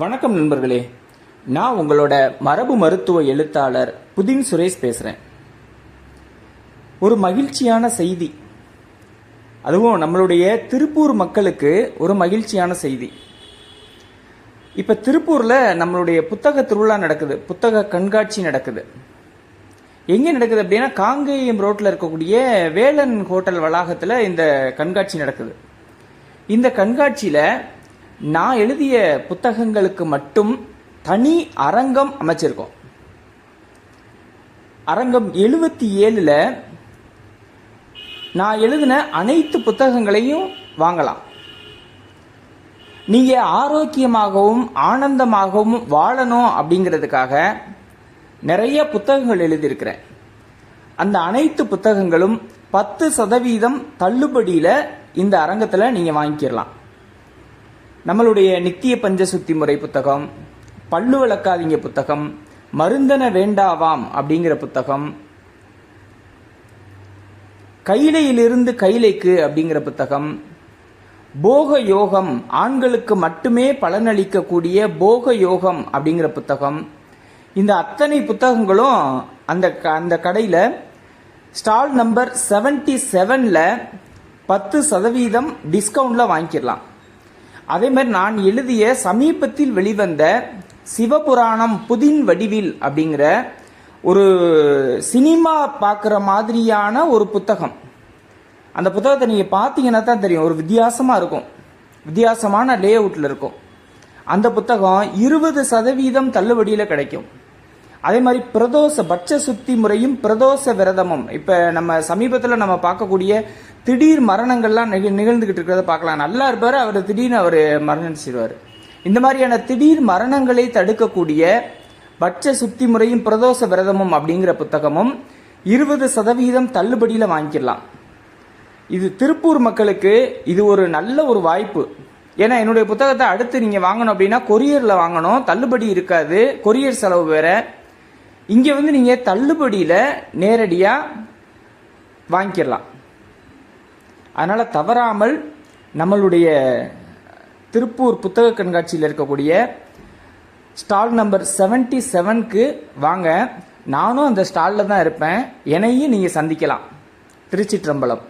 வணக்கம் நண்பர்களே. நான் உங்களோட மரபு மருத்துவ எழுத்தாளர் புதின் சுரேஷ் பேசுகிறேன் ஒரு மகிழ்ச்சியான செய்தி. அதுவும் நம்மளுடைய திருப்பூர் மக்களுக்கு ஒரு மகிழ்ச்சியான செய்தி. இப்போ திருப்பூரில் நம்மளுடைய புத்தக திருவிழா நடக்குது. புத்தக கண்காட்சி நடக்குது. எங்கே நடக்குது அப்படின்னா காங்கேயம் ரோட்டில் இருக்கக்கூடிய வேலன் ஹோட்டல் வளாகத்தில் இந்த கண்காட்சி நடக்குது. இந்த கண்காட்சியில் நான் எழுதிய புத்தகங்களுக்கு மட்டும் தனி அரங்கம் அமைச்சிருக்கோம். அரங்கம் எழுபத்தி ஏழில் நான் எழுதின அனைத்து புத்தகங்களையும் வாங்கலாம். நீங்க ஆரோக்கியமாகவும் ஆனந்தமாகவும் வாழணும் அப்படிங்கிறதுக்காக நிறைய புத்தகங்கள் எழுதியிருக்கிறேன். அந்த அனைத்து புத்தகங்களும் பத்து சதவீதம் தள்ளுபடியில் இந்த அரங்கத்தில் நீங்கள் வாங்கிக்கிறலாம் நம்மளுடைய நித்திய பஞ்சசுத்தி முறை புத்தகம் பல்லு விளக்காதீங்க புத்தகம் மருந்தன வேண்டாவாம் அப்படிங்கிற புத்தகம் கைலையிலிருந்து கைலைக்கு அப்படிங்கிற புத்தகம் போக யோகம் ஆண்களுக்கு மட்டுமே பலனளிக்கக்கூடிய போக யோகம் அப்படிங்கிற புத்தகம். இந்த அத்தனை புத்தகங்களும் அந்த க- அந்த கடையில் ஸ்டால் நம்பர் செவன்டி செவனில் பத்து சதவீதம் டிஸ்கவுண்டில் வாங்கிக்கலாம் அதே மாதிரி நான் எழுதிய சமீபத்தில் வெளிவந்த சிவபுராணம் புதின் வடிவில் அப்படிங்கிற ஒரு சினிமா பார்க்குற மாதிரியான ஒரு புத்தகம். அந்த புத்தகத்தை நீங்கள் பார்த்தீங்கன்னா தான் தெரியும். ஒரு வித்தியாசமாக இருக்கும். வித்தியாசமான லே அவுட்டில் இருக்கும். அந்த புத்தகம் இருபது சதவீதம் தள்ளுபடியில் கிடைக்கும். அதே மாதிரி பிரதோஷ பட்ச சுத்தி முறையும் பிரதோஷ விரதமும். இப்போ நம்ம சமீபத்தில் நம்ம பார்க்கக்கூடிய திடீர் மரணங்கள்லாம் நிக நிகழ்ந்துகிட்டு இருக்கிறத பார்க்கலாம். நல்லா இருப்பார் அவர் திடீர்னு அவர் மரணிச்சிடுவார் இந்த மாதிரியான திடீர் மரணங்களை தடுக்கக்கூடிய பட்ச சுத்தி முறையும் பிரதோஷ விரதமும் அப்படிங்கிற புத்தகமும் இருபது சதவீதம் தள்ளுபடியில் வாங்கிக்கலாம் இது திருப்பூர் மக்களுக்கு இது ஒரு நல்ல ஒரு வாய்ப்பு. ஏன்னா என்னுடைய புத்தகத்தை அடுத்து நீங்கள் வாங்கணும் அப்படின்னா கொரியரில் வாங்கணும். தள்ளுபடி இருக்காது. கொரியர் செலவு வேறு. இங்கே வந்து நீங்கள் தள்ளுபடியில் நேரடியாக வாங்கிக்கலாம். அதனால் தவறாமல் நம்மளுடைய திருப்பூர் புத்தக கண்காட்சியில் இருக்கக்கூடிய ஸ்டால் நம்பர் செவன்டி செவனுக்கு வாங்க. நானும் அந்த ஸ்டாலில் தான் இருப்பேன். என்னையும் நீங்கள் சந்திக்கலாம். திருச்சிற்றம்பலம்.